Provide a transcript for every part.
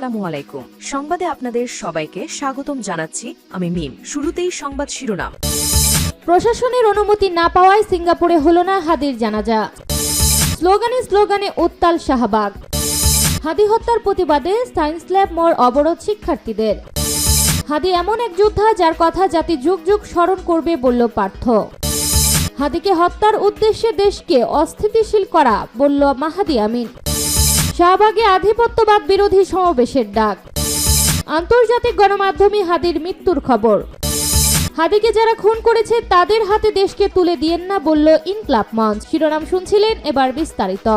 আসসালামু আলাইকুম সংবাদে আপনাদের সবাইকে স্বাগতম জানাচ্ছি আমি মিম। শুরুতেই সংবাদ শিরোনাম। প্রশাসনের অনুমতি না পাওয়ায় সিঙ্গাপুরে হলো না হাদির জানাজা। স্লোগানে স্লোগানে উত্তাল শাহবাগ। হাদি হত্যার প্রতিবাদে সায়েন্স ল্যাব মোড় অবরোধ শিক্ষার্থীদের। হাদি এমন এক যোদ্ধা যার কথা জাতি যুগ যুগ স্মরণ করবে বলল পার্থ। হাদিকে হত্যার উদ্দেশ্যে দেশকে অস্থিতিশীল করা বলল মাহাদি আমিন। শাহবাগে আধিপত্যবাদ বিরোধী সমাবেশের ডাক। আন্তর্জাতিক গণমাধ্যমে হাদির মৃত্যুর খবর। হাদিকে যারা খুন করেছে, তাদের হাতে দেশকে তুলে দিয়েন না বলল ইনক্লাব মঞ্চ শিরোনাম শুনছিলেন এবার বিস্তারিত।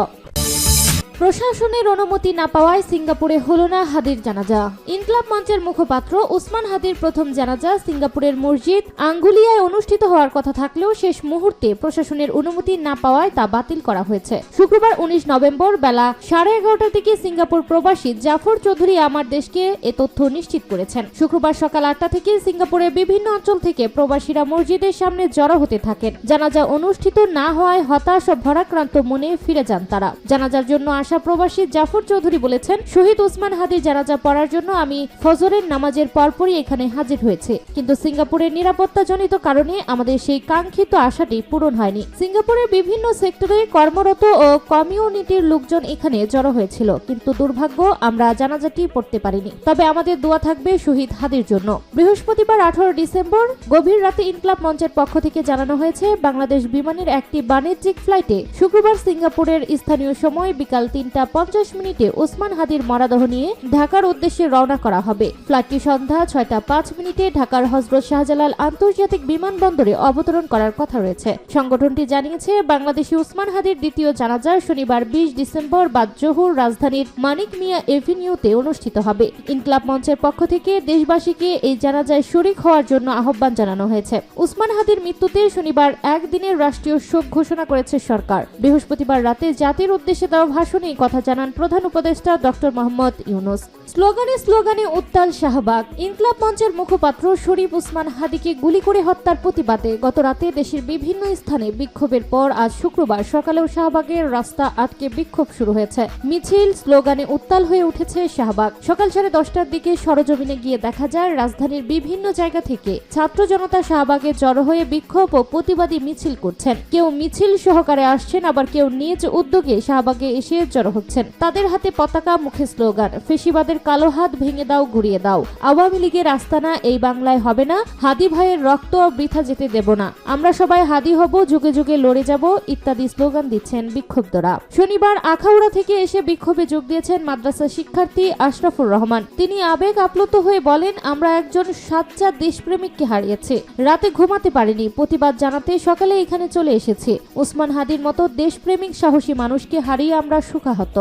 প্রশাসনের অনুমতি না পাওয়ায় সিঙ্গাপুরে হলো না হাদির জানাজা। ইনক্লাব মঞ্চের মুখপাত্র উসমান হাদির প্রথম জানাজা সিঙ্গাপুরের মসজিদ আঙ্গুলিয়ায় অনুষ্ঠিত হওয়ার কথা থাকলেও শেষ মুহূর্তে প্রশাসনের অনুমতি না পাওয়ায় তা বাতিল করা হয়েছে। শুক্রবার উনিশ নভেম্বর বেলা সাড়ে এগারোটার দিকে সিঙ্গাপুর প্রবাসী জাফর চৌধুরী আমার দেশকে এ তথ্য নিশ্চিত করেছেন। শুক্রবার সকাল আটটা থেকে সিঙ্গাপুরের বিভিন্ন অঞ্চল থেকে প্রবাসীরা মসজিদের সামনে জড়ো হতে থাকেন। জানাজা অনুষ্ঠিত না হওয়ায় হতাশ ও ভরাক্রান্ত মনে ফিরে যান তারা। জানাজার জন্য আসা প্রবাসী জাফর চৌধুরী বলেছেন, শহীদ ওসমান হাদি জানাজা পড়ার জন্য আমি ফজরের নামাজের পরপরই এখানে হাজির হয়েছে। কিন্তু সিঙ্গাপুরের নিরাপত্তাজনিত কারণে আমাদের সেই কাঙ্ক্ষিত আশাটি পূরণ হয়নি। সিঙ্গাপুরের বিভিন্ন সেক্টরে কর্মরত ও কমিউনিটির লোকজন এখানে জড়ো হয়েছিল। কিন্তু দুর্ভাগ্য, আমরা জানাজাটি পড়তে পারিনি। তবে আমাদের দোয়া থাকবে শহীদ হাদির জন্য। বৃহস্পতিবার আঠারো ডিসেম্বর, গভীর রাতে ইনকলাব মঞ্চের পক্ষ থেকে জানানো হয়েছে, বাংলাদেশ বিমানের একটি বাণিজ্যিক ফ্লাইটে শুক্রবার সিঙ্গাপুরের স্থানীয় সময় বিকাল তিনটা পঞ্চাশ মিনিটে ওসমান হাদির মরাদেহ নিয়ে ঢাকার উদ্দেশ্যে রওনা করা হবে। ফ্লাইটটি সন্ধ্যা ছয়টা পাঁচ মিনিটে ঢাকার হজরত শাহজালাল আন্তর্জাতিক বিমানবন্দরে অবতরণ করার কথা রয়েছে। সংগঠনটি জানিয়েছে, বাংলাদেশি ওসমান হাদির দ্বিতীয় জানাজা শনিবার বিশ ডিসেম্বর বা জহুর রাজধানীর মানিক মিয়া এভিনিউতে অনুষ্ঠিত হবে। ইনকলাব মঞ্চের পক্ষ থেকে দেশবাসীকে এই জানাজায় শরিক হওয়ার জন্য আহ্বান জানানো হয়েছে। উসমান হাদির মৃত্যুতে শনিবার একদিনের রাষ্ট্রীয় শোক ঘোষণা করেছে সরকার। বৃহস্পতিবার রাতে জাতির উদ্দেশ্যে দেওয়া ভাষণে এই কথা জানান প্রধান উপদেষ্টা ডক্টর মোহাম্মদ ইউনুস। স্লোগানে স্লোগানে উত্তাল শাহবাগ। ইনকলাব মঞ্চের মুখপাত্র শরীফ উসমান হাদিকে গুলি করে হত্যার প্রতিবাদে গত রাতে দেশের বিভিন্ন স্থানে বিক্ষোভের পর আজ শুক্রবার সকালেও শাহবাগের রাস্তা আটকে বিক্ষোভ শুরু হয়েছে। মিছিল, স্লোগানে উত্তাল হয়ে উঠেছে শাহবাগ। সকাল সাড়ে দশটার দিকে সরজমিনে গিয়ে দেখা যায়, রাজধানীর বিভিন্ন জায়গা থেকে ছাত্র জনতা শাহবাগে জড়ো হয়ে বিক্ষোভ ও প্রতিবাদী মিছিল করছেন। কেউ মিছিল সহকারে আসছেন, আবার কেউ নিজ উদ্যোগে শাহবাগে এসে জড়ো হচ্ছেন তাদের হাতে পতাকা মুখে স্লোগান, ফেসিবাদের কালো হাত ভেঙে দাও ঘুরিয়ে দাও। আওয়ামী লীগের আস্তানা এই বাংলায় হবে না। হাদি ভাইয়ের রক্ত বৃথা যেতে দেব না। আমরা সবাই হাদি হব, যুগে যুগে লড়ে যাব, ইত্যাদি স্লোগান দিচ্ছেন বিক্ষুব্ধরা। শনিবার আখাউড়া থেকে এসে বিক্ষোভে যোগ দিয়েছেন মাদ্রাসা শিক্ষার্থী আশরাফুর রহমান। তিনি আবেগ আপ্লুত হয়ে বলেন, আমরা একজন সাচ্চা দেশপ্রেমিককে হারিয়েছি। রাতে ঘুমাতে পারিনি। প্রতিবাদ জানাতে সকালে এখানে চলে এসেছি। ওসমান হাদির মতো দেশপ্রেমিক সাহসী মানুষকে হারিয়ে আমরা সুখাহত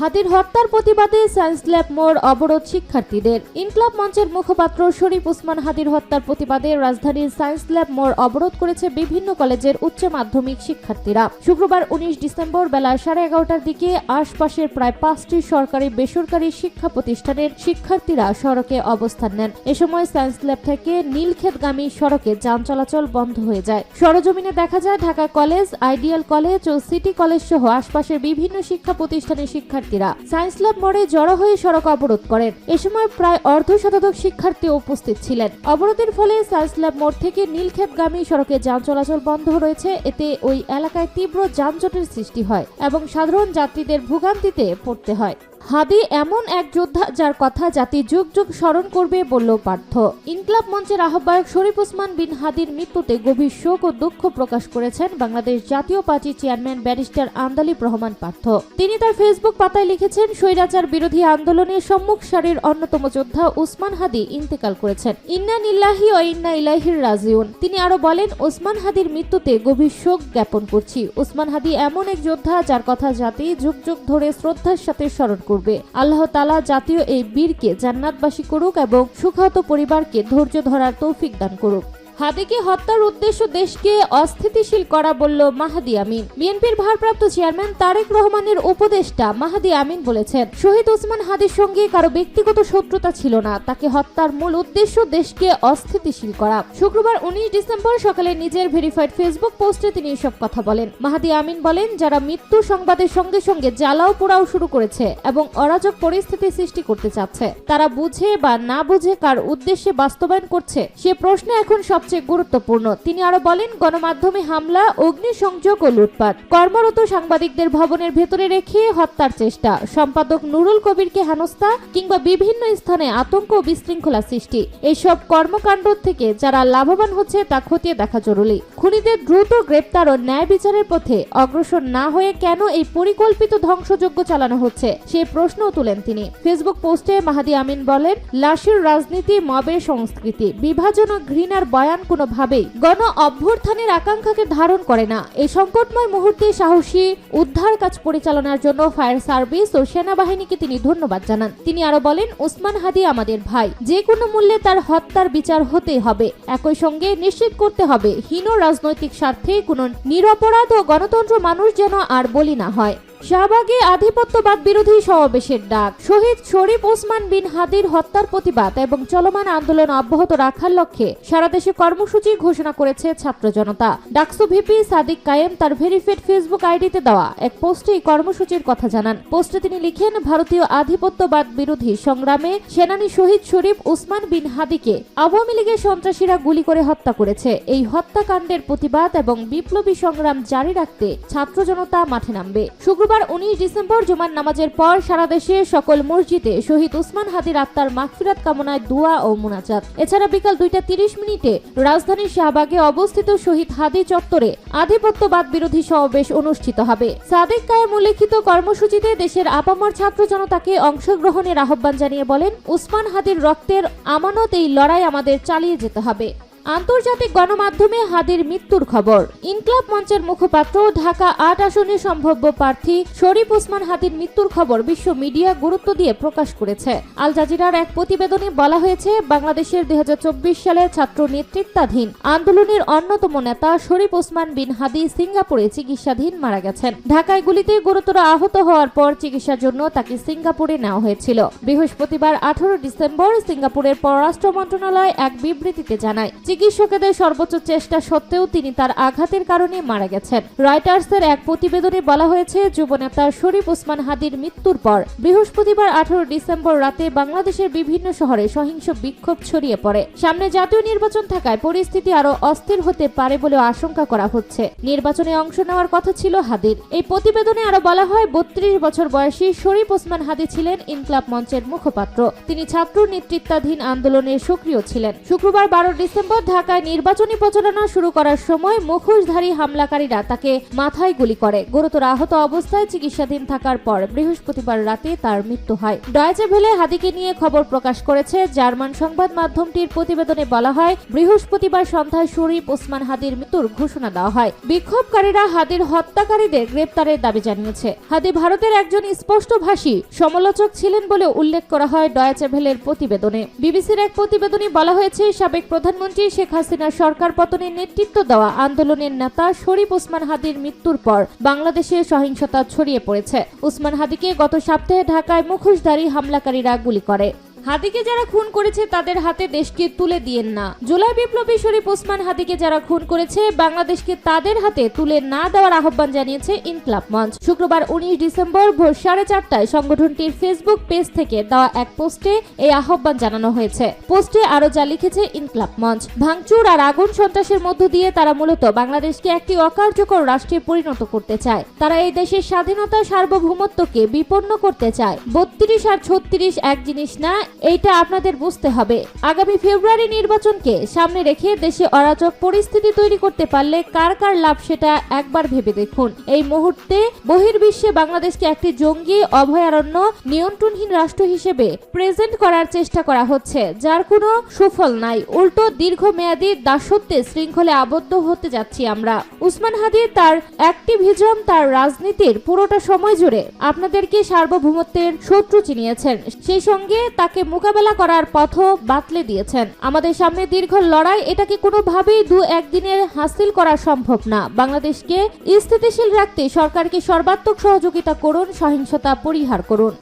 হাতির হত্যার প্রতিবাদে সায়েন্স ল্যাব মোড় অবরোধ শিক্ষার্থীদের। ইনকলাব মঞ্চের মুখপাত্র শরীফ উসমান হাদির হত্যার প্রতিবাদে রাজধানীর সায়েন্স ল্যাব মোড় অবরোধ করেছে বিভিন্ন কলেজের উচ্চ মাধ্যমিক শিক্ষার্থীরা। শুক্রবার উনিশ ডিসেম্বর বেলা সাড়ে এগারোটার দিকে আশপাশের প্রায় পাঁচটি সরকারি বেসরকারি শিক্ষা প্রতিষ্ঠানের শিক্ষার্থীরা সড়কে অবস্থান নেন। এ সময় সায়েন্স ল্যাব থেকে নীলক্ষেতগামী সড়কে যান চলাচল বন্ধ হয়ে যায়। সরজমিনে দেখা যায় ঢাকা কলেজ, আইডিয়াল কলেজ ও সিটি কলেজ সহ আশপাশের বিভিন্ন শিক্ষা প্রতিষ্ঠানের শিক্ষার্থীরা। সায়েন্স ল্যাব মোড়ে জড়ো হয়ে সড়ক অবরোধ করেন। এ সময় প্রায় অর্ধ শতক শিক্ষার্থী উপস্থিত ছিলেন। অবরোধের ফলে সায়েন্স ল্যাব মোড় থেকে নীলক্ষেপগামী সড়কে যান চলাচল বন্ধ রয়েছে। এতে ওই এলাকায় তীব্র যানজটের সৃষ্টি হয় এবং সাধারণ যাত্রীদের ভোগান্তিতে পড়তে হয়। হাদি এমন এক যোদ্ধা যার কথা জাতি যুগ যুগ স্মরণ করবে বলল পার্থ। ইনকলাব মঞ্চের আহ্বায়ক শরীফ ওসমান বিন হাদির মৃত্যুতে গভীর শোক ও দুঃখ প্রকাশ করেছেন বাংলাদেশ জাতীয় পার্টির চেয়ারম্যান ব্যারিস্টার আন্দালিব রহমান পার্থ। তিনি তার ফেসবুক পাতায় লিখেছেন, স্বৈরাচার বিরোধী আন্দোলনের সম্মুখ সারির অন্যতম যোদ্ধা উসমান হাদি ইন্তেকাল করেছেন। ইন্না নিল্লাহি ও ইন্না ইলাহির রাজিউন। তিনি আরও বলেন ওসমান হাদির মৃত্যুতে গভীর শোক জ্ঞাপন করছি। ওসমান হাদি এমন এক যোদ্ধা যার কথা জাতি যুগ যুগ ধরে শ্রদ্ধার সাথে স্মরণ করবে আল্লাহ তালা জাতীয় এই বীরকে জান্নাতবাসী করুক এবং সুখাহত পরিবারকে ধৈর্য ধরার তৌফিক দান করুক। হাদিকে হত্যার উদ্দেশ্য দেশকে অস্থিতিশীল করা বলল মাহাদি আমিন। বিএনপির ভারপ্রাপ্ত চেয়ারম্যান তারেক রহমানের উপদেষ্টা মাহাদি আমিন বলেছেন, শহীদ ওসমান হাদির সঙ্গে কারও ব্যক্তিগত শত্রুতা ছিল না, তাকে হত্যার মূল উদ্দেশ্য দেশকে অস্থিতিশীল করা। শুক্রবার উনিশ ডিসেম্বর সকালে নিজের ভেরিফাইড ফেসবুক পোস্টে তিনি এসব কথা বলেন। মাহাদি আমিন বলেন, যারা মৃত্যু সংবাদের সঙ্গে সঙ্গে জ্বালাও পোড়াও শুরু করেছে এবং অরাজক পরিস্থিতি সৃষ্টি করতে চাচ্ছে, তারা বুঝে বা না বুঝে কার উদ্দেশ্যে বাস্তবায়ন করছে, সে প্রশ্ন এখন সবচেয়ে গুরুত্বপূর্ণ। তিনি আরও বলেন, গণমাধ্যমে হামলা, অগ্নিসংযোগ ও লুটপাট। কর্মরত সাংবাদিকদের ভবনের ভেতরে রেখে হত্যার চেষ্টা। সম্পাদক নুরুল কবিরকে হেনস্থা কিংবা বিভিন্ন স্থানে আতঙ্ক ও বিশৃঙ্খলা সৃষ্টি। এইসব কর্মকাণ্ড থেকে যারা লাভবান হচ্ছে, তা খতিয়ে দেখা জরুরি। খুনিদের দ্রুত গ্রেপ্তার ও ন্যায় বিচারের পথে অগ্রসর না হয়ে কেন এই পরিকল্পিত ধ্বংসযজ্ঞ চালানো হচ্ছে, সে প্রশ্নও তুলেন তিনি। ফেসবুক পোস্টে মাহাদি আমিন বলেন, লাশের রাজনীতি, মবের সংস্কৃতি, বিভাজন ও ঘৃণার বয়ান কোনোভাবেই গণ অভ্যুত্থানের আকাঙ্ক্ষাকে ধারণ করে না। এই সংকটময় মুহূর্তে সাহসী উদ্ধার কাজ পরিচালনার জন্য ফায়ার সার্ভিস ও সেনাবাহিনীকে তিনি ধন্যবাদ জানান। তিনি আরও বলেন, ওসমান হাদি আমাদের ভাই। যে কোনো মূল্যে তার হত্যার বিচার হতেই হবে। একই সঙ্গে নিশ্চিত করতে হবে, হীন রাজনৈতিক স্বার্থে কোনো নিরপরাধ ও গণতন্ত্র মানুষ যেন আর বলি না হয়। শাহবাগে আধিপত্যবাদ বিরোধী সমাবেশের ডাক। শহীদ শরীফ ওসমান বিন হাদির হত্যার প্রতিবাদ এবং চলমান আন্দোলন অব্যাহত রাখার লক্ষ্যে সারা দেশে কর্মসূচি ঘোষণা করেছে ছাত্র জনতা। ডাকসু ভিপি সাদিক কায়েম তার ভেরিফাইড ফেসবুক আইডিতে দেওয়া এক পোস্টে এই কর্মসূচির কথা জানান। পোস্টে তিনি লিখেন, ভারতীয় আধিপত্যবাদ বিরোধী সংগ্রামে সেনানী শহীদ শরীফ ওসমান বিন হাদিকে আওয়ামী লীগের সন্ত্রাসীরা গুলি করে হত্যা করেছে। এই হত্যাকাণ্ডের প্রতিবাদ এবং বিপ্লবী সংগ্রাম জারি রাখতে ছাত্র জনতা মাঠে নামবে। শুক্রবার উনিশ ডিসেম্বর জুমার নামাজের পর সারা দেশে সকল মসজিদে শহীদ উসমান হাদির আত্মার মাগফিরাত কামনায় দোয়া ও মুনাজাত। এছাড়া বিকাল দুইটা তিরিশ মিনিটে রাজধানীর শাহবাগে অবস্থিত শহীদ হাদি চত্বরে আধিপত্যবাদ বিরোধী সমাবেশ অনুষ্ঠিত হবে। সাদেক কায়েম উল্লেখিত কর্মসূচিতে দেশের আপামর ছাত্র জনতাকে অংশগ্রহণের আহ্বান জানিয়ে বলেন, উসমান হাদির রক্তের আমানত এই লড়াই আমাদের চালিয়ে যেতে হবে। আন্তর্জাতিক গণমাধ্যমে হাদির মৃত্যুর খবর। ইনকলাব মঞ্চের মুখপাত্র, ঢাকা আট আসনে সম্ভাব্য প্রার্থী শরীফ ওসমান হাদির মৃত্যুর খবর বিশ্ব মিডিয়া গুরুত্ব দিয়ে প্রকাশ করেছে। আল জাজিরার এক প্রতিবেদনে বলা হয়েছে, বাংলাদেশের দুই সালের ছাত্র নেতৃত্বাধীন আন্দোলনের অন্যতম নেতা শরীফ ওসমান বিন হাদি সিঙ্গাপুরে চিকিৎসাধীন মারা গেছেন। ঢাকায় গুলিতে গুরুতর আহত হওয়ার পর চিকিৎসার জন্য তাকে সিঙ্গাপুরে নেওয়া হয়েছিল। বৃহস্পতিবার আঠারো ডিসেম্বর সিঙ্গাপুরের পররাষ্ট্র মন্ত্রণালয় এক বিবৃতিতে জানায় চিকিৎসকেদের সর্বোচ্চ চেষ্টা সত্ত্বেও তিনি তার আঘাতের কারণে মারা গেছেন। রয়টার্সের এক প্রতিবেদনে বলা হয়েছে, যুবনেতা শরীফ ওসমান হাদির মৃত্যুর পর বৃহস্পতিবার আঠারো ডিসেম্বর রাতে বাংলাদেশের বিভিন্ন শহরে সহিংস বিক্ষোভ ছড়িয়ে পড়ে। সামনে জাতীয় নির্বাচন থাকায় পরিস্থিতি আরও অস্থির হতে পারে বলে আশঙ্কা করা হচ্ছে। নির্বাচনে অংশ নেওয়ার কথা ছিল হাদির। এই প্রতিবেদনে আরও বলা হয়, বত্রিশ বছর বয়সী শরীফ ওসমান হাদি ছিলেন ইনকলাব মঞ্চের মুখপাত্র। তিনি ছাত্র নেতৃত্বাধীন আন্দোলনে সক্রিয় ছিলেন। শুক্রবার বারো ডিসেম্বর ঢাকায় নির্বাচনী প্রচারণা শুরু করার সময় মুখোশধারী হামলাকারীরা তাকে মাথায় গুলি করে। গুরুতর আহত অবস্থায় চিকিৎসাধীন থাকার পর বৃহস্পতিবার রাতে তার মৃত্যু হয়। ডয়েচে ভেলে হাদিকে নিয়ে খবর প্রকাশ করেছে জার্মান সংবাদ মাধ্যমটির প্রতিবেদনে বলা হয়, বৃহস্পতিবার সন্ধ্যায় শরীফ ওসমান হাদির মৃত্যুর ঘোষণা দেওয়া হয়। বিক্ষোভকারীরা হাদির হত্যাকারীদের গ্রেপ্তারের দাবি জানিয়েছে। হাদি ভারতের একজন স্পষ্টভাষী সমালোচক ছিলেন বলে উল্লেখ করা হয় ডয়েচে ভেলের প্রতিবেদনে। বিবিসির এক প্রতিবেদনে বলা হয়েছে, সাবেক প্রধানমন্ত্রী শেখ হাসিনার সরকার পতনের নেতৃত্ব দেওয়া আন্দোলনের নেতা শরীফ ওসমান হাদির মৃত্যুর পর বাংলাদেশে সহিংসতা ছড়িয়ে পড়েছে। ওসমান হাদিকে গত সপ্তাহে ঢাকায় মুখোশধারী হামলাকারীরা গুলি করে। হাদিকে যারা খুন করেছে, তাদের হাতে দেশকে তুলে দিয়েন না। জুলাই বিপ্লবী শরীফ ওসমান হাদিকে যারা খুন করেছে, বাংলাদেশকে তাদের হাতে তুলে না দেওয়ার আহ্বান জানিয়েছে ইনকলাব মঞ্চ। শুক্রবার উনিশ ডিসেম্বর ভোর সাড়ে চারটায় সংগঠনটির ফেসবুক পেজ থেকে দেওয়া এক পোস্টে এই আহ্বান জানানো হয়েছে। পোস্টে আরও যা লিখেছে ইনকলাব মঞ্চ। ভাঙচুর আর আগুন সন্ত্রাসের মধ্য দিয়ে তারা মূলত বাংলাদেশকে একটি অকার্যকর রাষ্ট্রে পরিণত করতে চায়। তারা এই দেশের স্বাধীনতা সার্বভৌমত্বকে বিপন্ন করতে চায়। বত্রিশ আর ছত্রিশ এক জিনিস না এইটা আপনাদের বুঝতে হবে। আগামী ফেব্রুয়ারি নির্বাচনকে সামনে রেখে দেশে অরাজক পরিস্থিতি তৈরি করতে পারলে কার কার লাভ সেটা একবার ভেবে দেখুন। এই মুহূর্তে বহির্বিশ্বে বাংলাদেশকে একটি জঙ্গি, অভয়ারণ্য, নিয়ন্ত্রণহীন রাষ্ট্র হিসেবে প্রেজেন্ট করার চেষ্টা করা হচ্ছে, যার কোনো সুফল নাই। উল্টো দীর্ঘমেয়াদী দাসত্বে শৃঙ্খলে আবদ্ধ হতে যাচ্ছি আমরা। উসমান হাদি তার অ্যাক্টিভিজম তার রাজনীতির পুরোটা সময় জুড়ে আপনাদেরকে সার্বভৌমত্বের শত্রু চিনিয়েছেন। সেই সঙ্গে তাকে মোকাবেলা করার পথও বাতলে দিয়েছেন। আমাদের সামনে দীর্ঘ লড়াই এটাকে কোনোভাবেই দু একদিনের হাসিল করা সম্ভব না। বাংলাদেশকে স্থিতিশীল রাখতে সরকারকে সর্বাত্মক সহযোগিতা করুন, সহিংসতা পরিহার করুন।